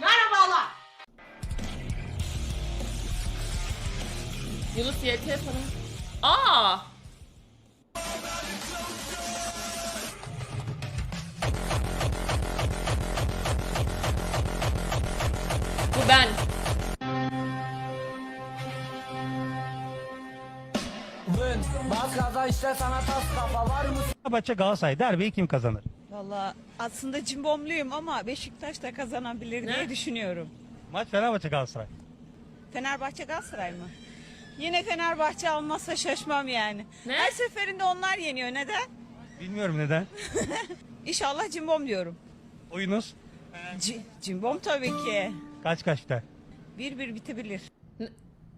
Merhabalar. Yunus YT falan. Aa! Bu ben. Fenerbahçe Galatasaray derbiyi kim kazanır? Valla aslında cimbomluyum ama Beşiktaş da kazanabilir diye düşünüyorum. Maç Fenerbahçe Galatasaray. Fenerbahçe Galatasaray mı? Yine Fenerbahçe almazsa şaşmam yani. Ne? Her seferinde onlar yeniyor. Neden? Bilmiyorum neden. İnşallah cimbom diyorum. Oyunuz C- cimbom tabii ki. kaç kaç biter? Bir bir bitebilir.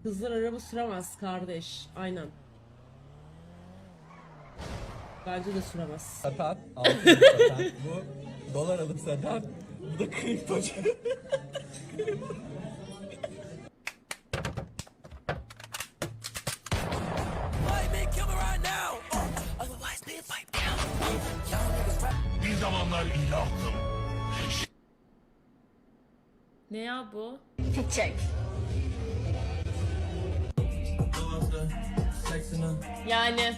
Kızlar araba süremez kardeş. Aynen. Bence de süremez. Satan, altın satan. Bu dolar alıp satan. Bu da kriptocu. Bir zamanlar ilahtım. Ne ya bu? Yani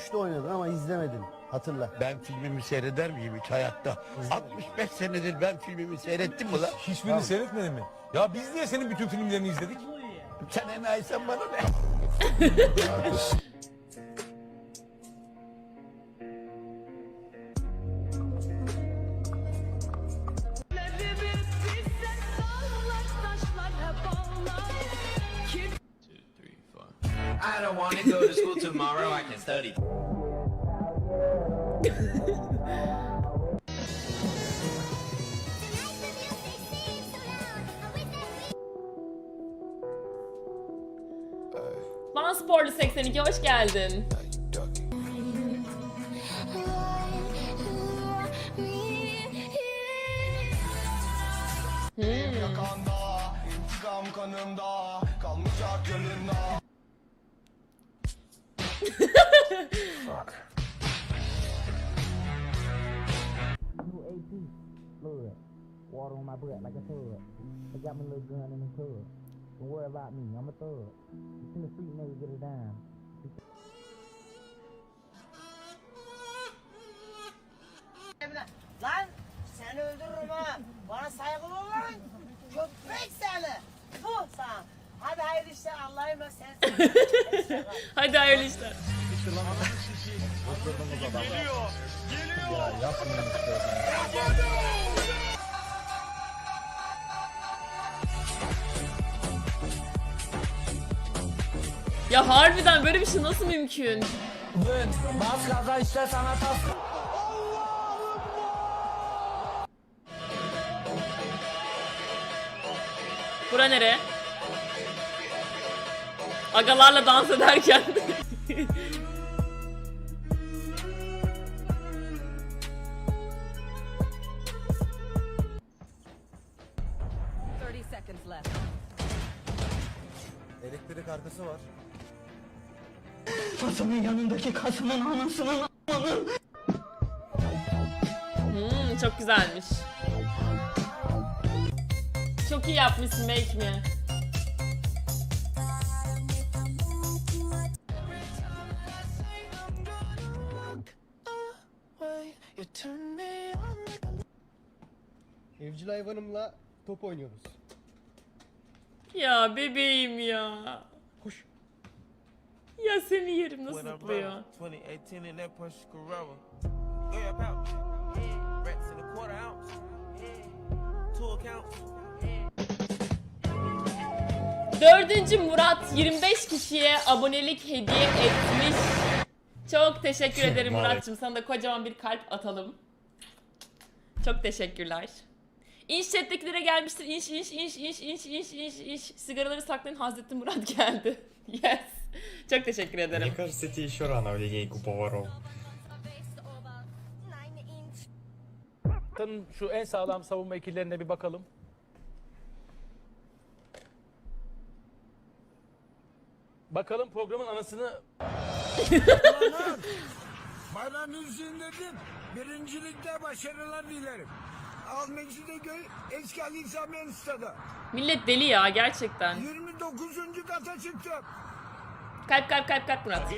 3'te oynadın ama izlemedin. Hatırla. Ben filmimi seyreder miyim hiç hayatta? 65 senedir ben filmimi seyrettim mi lan? Hiçbirini seyretmedin mi? Ya biz niye senin bütün filmlerini izledik? Sen enayisen bana ne? don't want to go to school tomorrow. I can study. Van Sporlu 82 hoş geldin. Hmm. Water on my butt like a tub. I got my little gun in the tub. Don't worry about me, I'm a thug. It's in the street, nigga, get it down. Lan seni öldürürüm ha. Bana saygılı ol lan. Köpek seni. Puh sana. Hadi hayırlı işler Allah'a emanet sen. Hadi hayırlı işler. Ya harbiden böyle bir şey nasıl mümkün? Bas gaza işte sana tas. Bura nere? Agalarla dans ederken. arkası var. Kasım'ın yanındaki Kasım'ın anasının Hmm, çok güzelmiş. Çok iyi yapmışsın Make Me. Evcil hayvanımla top oynuyoruz. Ya bebeğim ya. Ya seni yerim nasıl zıplıyor. 2018 in that Porsche Carrera. Yeah, about. Rats in a quarter ounce. Two accounts. Dördüncü Murat 25 kişiye abonelik hediye etmiş. Çok teşekkür ederim Murat'cığım. Sana da kocaman bir kalp atalım. Çok teşekkürler. İnş chat'tekilere gelmiştir. İnş, inş, inş, inş, inş, inş, inş, inş. Sigaraları saklayın. Hazreti Murat geldi. Yes. Çok teşekkür ederim. кажется, тебе еще рано в линейку поваров. Şu en sağlam savunma ikililerine bir bakalım. Bakalım programın anasını Bayram dedim. Birincilikte başarılar dilerim. Al Mecidiyeköy eski Ali İsami Stadı. Millet deli ya gerçekten. 29. kata çıktım. Kalp kalp kalp kalp Murat.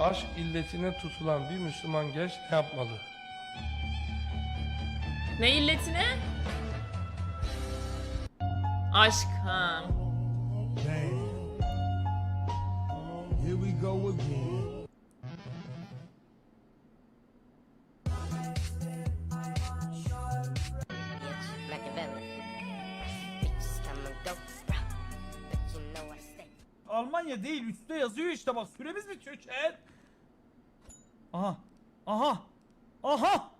Aşk illetine tutulan bir Müslüman genç ne yapmalı? Ne illetine? Aşk ha. Here we go again. Almanya değil üstte yazıyor işte bak süremiz bitiyor chat. Aha. Aha. Aha.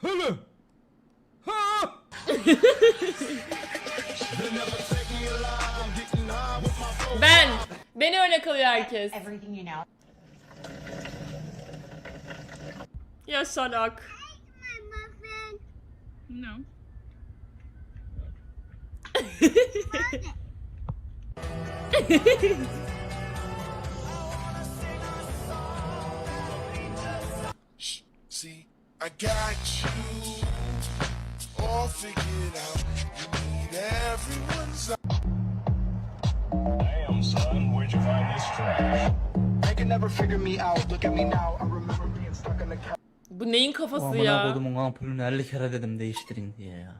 Hele. Ha. Ben. Beni öyle kalıyor herkes. Ya salak. See, I got you all figured out. You need everyone's Damn son, where'd you find this trash? They can never figure me out. Look at me now. I remember being stuck in the couch. Bu neyin kafası Amına ya? kodumun ampulünü 50 kere dedim değiştirin diye ya.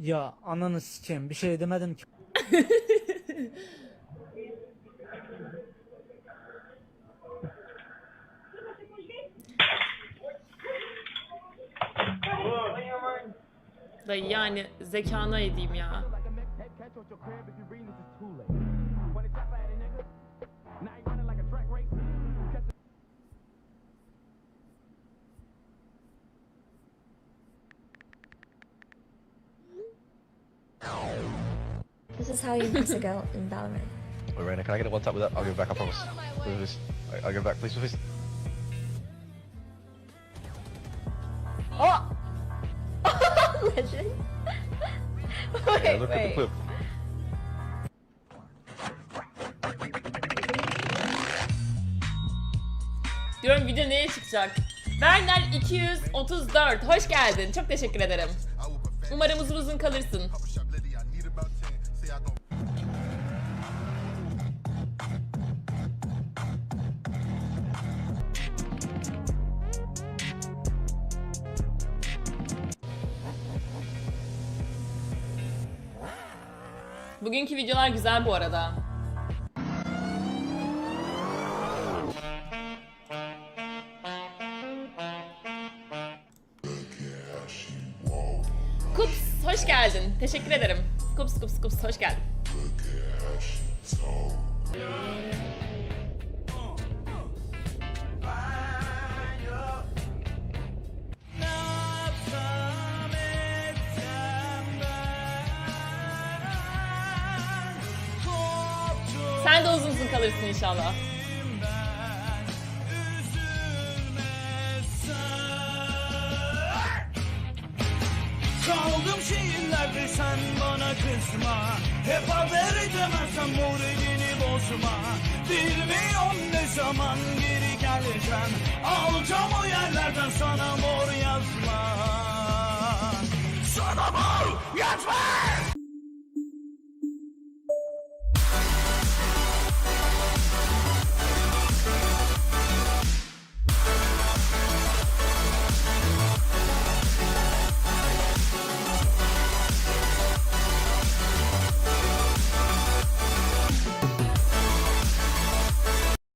Ya ananı sikeyim bir şey demedim ki. Dayı yani zekana edeyim ya. İs how you mix a girl in Valorant. Wait, Raina, can I get a one tap with that? I'll give it back, I promise. With this. I'll give it back, please, with this. Legend. Yeah, look at the clip. Diyorum video neye çıkacak? Bernal 234 hoş geldin. Çok teşekkür ederim. Umarım uzun uzun kalırsın. Bugünkü videolar güzel bu arada. Kups hoş geldin. Teşekkür ederim. Kups kups kups hoş geldin. Sen de uzun uzun kalırsın inşallah. Kaldım şehirlerde sen bana kızma. Hep haber edemezsem moralini bozma. Bilmiyorum ne zaman geri geleceğim. Alacağım o yerlerden sana mor yazma. Sana mor yazma